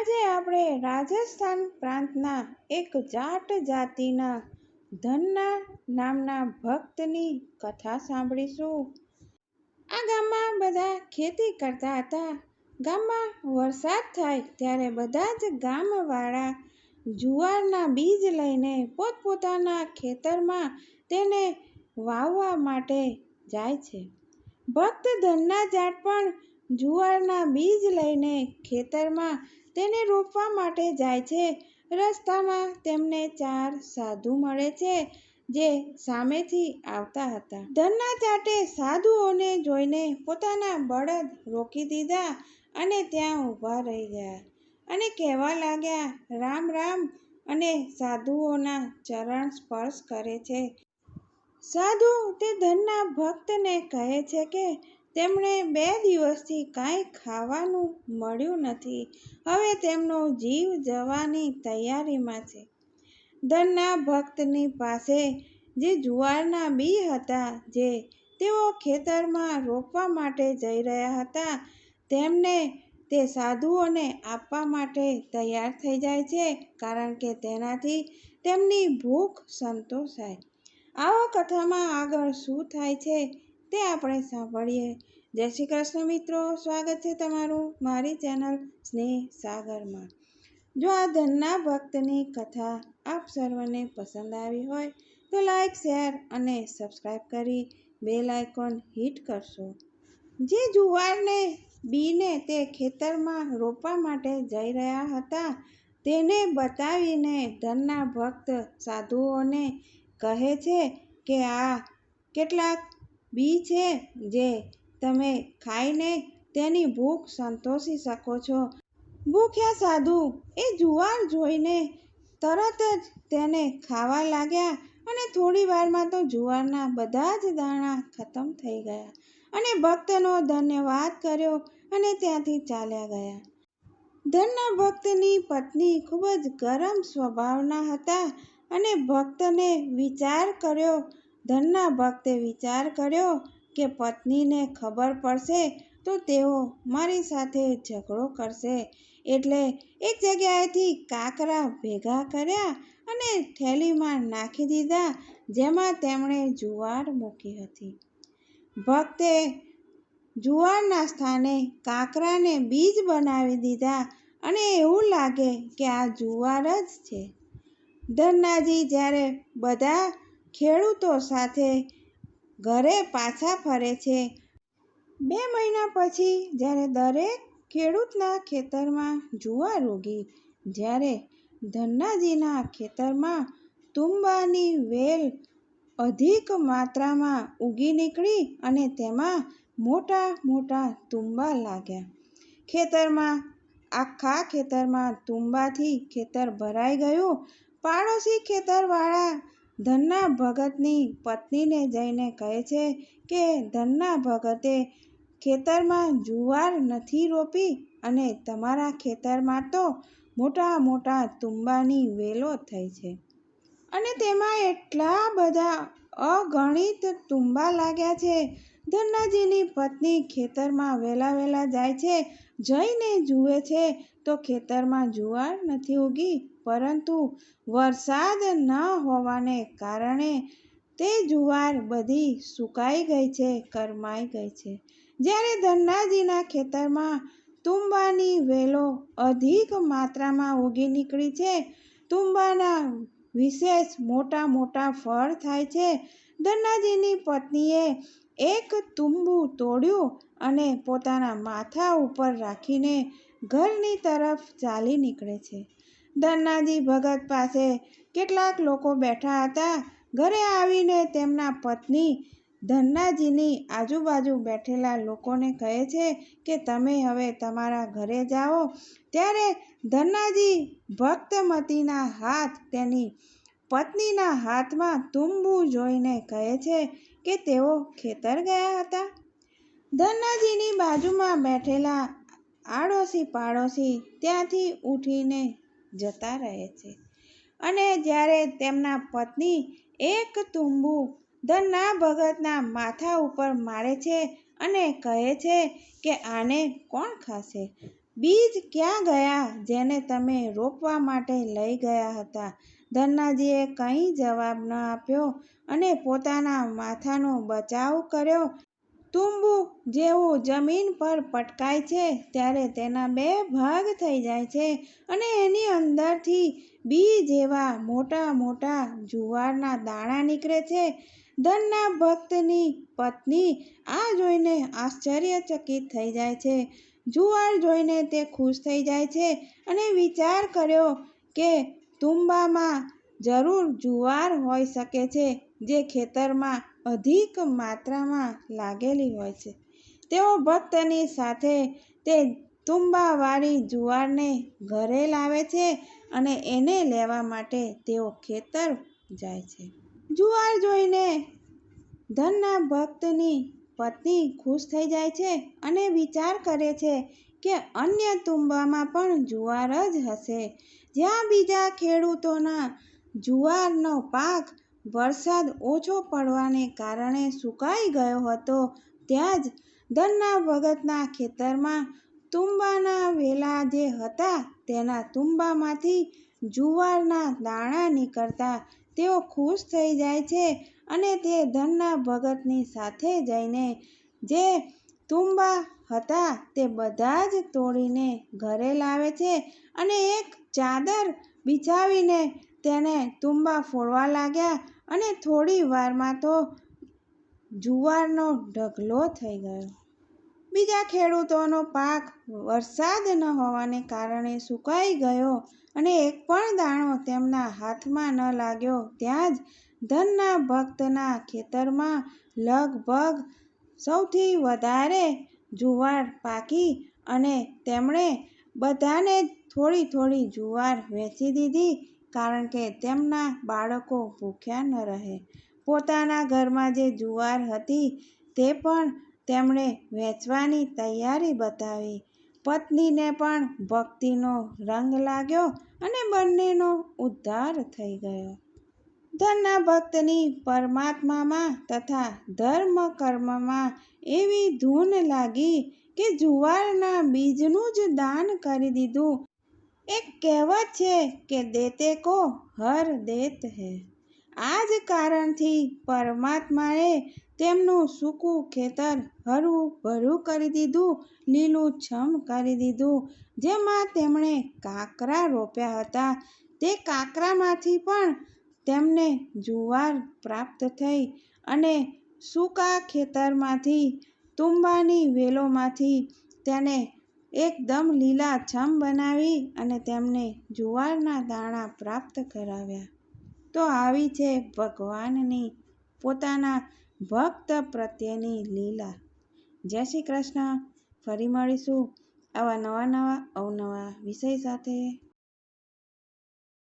આજે આપણે રાજસ્થાન પ્રાંતના એક જાટ જાતિના ધનના નામના ભક્તની કથા સાંભળીશું. આ ગામમાં બધા ખેતી કરતા હતા. ગામમાં વરસાદ થાય ત્યારે બધા જ ગામવાળા જુવારના બીજ લઈને પોતપોતાના ખેતરમાં તેને વાવવા માટે જાય છે. ભક્ત ધનના જાટ પણ જુવારના બીજ લઈને ખેતરમાં તેને રોપવા માટે જાય છે. રસ્તામાં તેમને ચાર સાધુ મળે છે, જે સામેથી આવતા હતા. ધનના ચાટે સાધુઓને જોઈને પોતાના બળદ રોકી દીધા અને ત્યાં ઊભા રહી ગયા. અને કહેવા લાગ્યા, રામ રામ, અને સાધુઓના ચરણ સ્પર્શ કરે છે. સાધુ તે ધનના ભક્તને કહે છે કે તેમણે બે દિવસથી કાંઈ ખાવાનું મળ્યું નથી. હવે તેમનો જીવ જવાની તૈયારીમાં છે. ધનના ભક્તની પાસે જે જુવારના બી હતા, જે તેઓ ખેતરમાં રોપવા માટે જઈ રહ્યા હતા, તેમને તે સાધુઓને આપવા માટે તૈયાર થઈ જાય છે, કારણ કે તેનાથી તેમની ભૂખ સંતોષાય. આવા કથામાં આગળ શું થાય છે? તે આપણે સાંભળીએ. જય શ્રી કૃષ્ણ મિત્રો, સ્વાગત છે તમારું મારી ચેનલ સ્નેહ સાગરમાં. જો આ ધનના ભક્તની કથા આપ સર્વને પસંદ આવી હોય, તો લાઈક શેર અને સબસ્ક્રાઈબ કરી બેલ આઇકોન હિટ કરશો. જે જુવારને, બીને તે ખેતરમાં રોપવા માટે જઈ રહ્યા હતા, તેને બતાવીને ધનના ભક્ત સાધુઓને કહે છે કે આ કેટલાક બી છે જે તમે ખાઈને તેની ભૂખ સંતોષી શકો છો. ભૂખ્યા સાધુ એ જુવાર જોઈને તરત જ તેને ખાવા લાગ્યા અને થોડી વારમાં તો જુવારના બધા જ દાણા ખતમ થઈ ગયા અને ભક્તનો ધન્યવાદ કર્યો અને ત્યાંથી ચાલ્યા ગયા. ધનના ભક્તની પત્ની ખૂબ જ ગરમ સ્વભાવના હતા અને ભક્તને વિચાર કર્યો ધનના ભક્તે વિચાર કર્યો કે પત્નીને ખબર પડશે તો તેઓ મારી સાથે ઝઘડો કરશે. એટલે એક જગ્યાએથી કાકરા ભેગા કર્યા અને થેલીમાં નાખી દીધા, જેમાં તેમણે જુવાર મૂકી હતી. ભક્તે જુવારના સ્થાને કાંકરાને બીજ બનાવી દીધા અને એવું લાગે કે આ જુવાર જ છે. ધનનાજી જ્યારે બધા ખેડૂતો સાથે ઘરે પાછા ફરે છે. બે મહિના પછી જ્યારે દરેક ખેડૂતના ખેતરમાં જુવાર ઉગી, જ્યારે ધન્નાજીના ખેતરમાં તુંબાની વેલ અધિક માત્રામાં ઉગી નીકળી અને તેમાં મોટા મોટા તુંબા લાગ્યા. ખેતરમાં, આખા ખેતરમાં તુંબાથી ખેતર ભરાઈ ગયું. પાડોશી ખેતરવાળા ધનના ભગતની પત્નીને જઈને કહે છે કે, ધનના ભગતે ખેતરમાં જુવાર નથી રોપી અને તમારા ખેતરમાં તો મોટા મોટા તુંબાની વેલો થઈ છે. અને તેમાં એટલા બધા અગણિત તુંબા લાગ્યા છે. ધન્નાજીની પત્ની ખેતરમાં વહેલા વહેલા જાય છે, જઈને જુએ છે તો ખેતરમાં જુવાર નથી ઉગી, પરંતુ વરસાદ ન હોવાને કારણે તે જુવાર બધી સુકાઈ ગઈ છે, કરમાઈ ગઈ છે. જ્યારે ધન્નાજીના ખેતરમાં તુંબાની વેલો અધિક માત્રામાં ઉગી નીકળી છે, તુંબાના વિશેષ મોટા મોટા ફળ થાય છે. ધન્નાજીની પત્નીએ એક તુંબુ તોડ્યું અને પોતાના માથા ઉપર રાખીને ઘરની તરફ ચાલી નીકળે છે. ધન્નાજી ભગત પાસે કેટલાક લોકો બેઠા હતા. ઘરે આવીને તેમના પત્ની ધન્નાજીની આજુબાજુ બેઠેલા લોકોને કહે છે કે, તમે હવે તમારા ઘરે જાઓ. ત્યારે ધન્નાજી ભક્તમતીના હાથ તેની પત્નીના હાથમાં તુંબુ જોઈને કહે છે કે, તેઓ ખેતર ગયા હતા? ધન્નાજીની બાજુમાં બેઠેલા આડોશી પાડોશી ત્યાંથી ઉઠીને જતા રહે છે. અને જ્યારે તેમના પત્ની એક તુંબુ ધનના ભગતના માથા ઉપર મારે છે અને કહે છે કે આને કોણ ખાશે? બીજ ક્યાં ગયા જેને તમે રોપવા માટે લઈ ગયા હતા? ધન્નાજીએ કંઈ જવાબ ન આપ્યો અને પોતાના માથાનો બચાવ કર્યો. તુંબુ જેવું જમીન પર પટકાય છે ત્યારે તેના બે ભાગ થઈ જાય છે અને એની અંદરથી બી જેવા મોટા મોટા જુવારના દાણા નીકળે છે. ધનના ભક્તની પત્ની આ જોઈને આશ્ચર્યચકિત થઈ જાય છે. જુવાર જોઈને તે ખુશ થઈ જાય છે અને વિચાર કર્યો કે તુંબામાં જરૂર જુવાર હોઈ શકે છે જે ખેતરમાં અધિક માત્રામાં લાગેલી હોય છે. તેઓ ભક્તની સાથે તે તુંબાવાળી જુવારને ઘરે લાવે છે અને એને લેવા માટે તેઓ ખેતર જાય છે. જુવાર જોઈને ધનના ભક્તની પત્ની ખુશ થઈ જાય છે અને વિચાર કરે છે કે અન્ય તુંબામાં પણ જુવાર જ હશે. જ્યાં બીજા ખેડૂતોના જુવારનો પાક વરસાદ ઓછો પડવાને કારણે સુકાઈ ગયો હતો, ત્યાં જ ધનના ભગતના ખેતરમાં તુંબાના વેલા જે હતા, તેના તુંબામાંથી જુવારના દાણા નીકળતા તેઓ ખુશ થઈ જાય છે અને તે ધનના ભગતની સાથે જઈને જે તુંબા હતા તે બધા જ તોડીને ઘરે લાવે છે અને એક ચાદર બિછાવીને તેને તુંબા ફોડવા લાગ્યા અને થોડી વારમાં તો જુવારનો ઢગલો થઈ ગયો. બીજા ખેડૂતોનો પાક વરસાદ ન હોવાને કારણે સુકાઈ ગયો અને એક પણ દાણો તેમના હાથમાં ન લાગ્યો, ત્યાં જ ધનના ભક્તના ખેતરમાં લગભગ સૌથી વધારે જુવાર પાકી અને તેમણે બધાને થોડી થોડી જુવાર વેચી દીધી કારણ કે તેમના બાળકો ભૂખ્યા ન રહે. પોતાના ઘરમાં જે જુવાર હતી તે પણ તેમણે વેચવાની તૈયારી બતાવી. પત્નીને પણ ભક્તિનો રંગ લાગ્યો અને બંનેનો ઉદ્ધાર થઈ ગયો. ધનના ભક્તની પરમાત્મામાં તથા ધર્મ કર્મમાં એવી ધૂન લાગી કે જુવારના બીજનું જ દાન કરી દીધું. એક કહેવત છે કે દેતે કો હર દેત હૈ. આ જ કારણથી પરમાત્માએ તેમનું સૂકું ખેતર હરું ભરું કરી દીધું, લીલું છમ કરી દીધું. જેમાં તેમણે કાંકરા રોપ્યા હતા. તે કાંકરામાંથી પણ તેમને જુવાર પ્રાપ્ત થઈ અને સૂકા ખેતરમાંથી તુંબાની વેલોમાંથી તેને એકદમ લીલાછમ બનાવી અને તેમને જુવારના દાણા પ્રાપ્ત કરાવ્યા. તો આવી છે ભગવાનની પોતાના ભક્ત પ્રત્યેની લીલા. જય શ્રી કૃષ્ણ. ફરી મળીશું આવા નવા નવા અવનવા વિષય સાથે.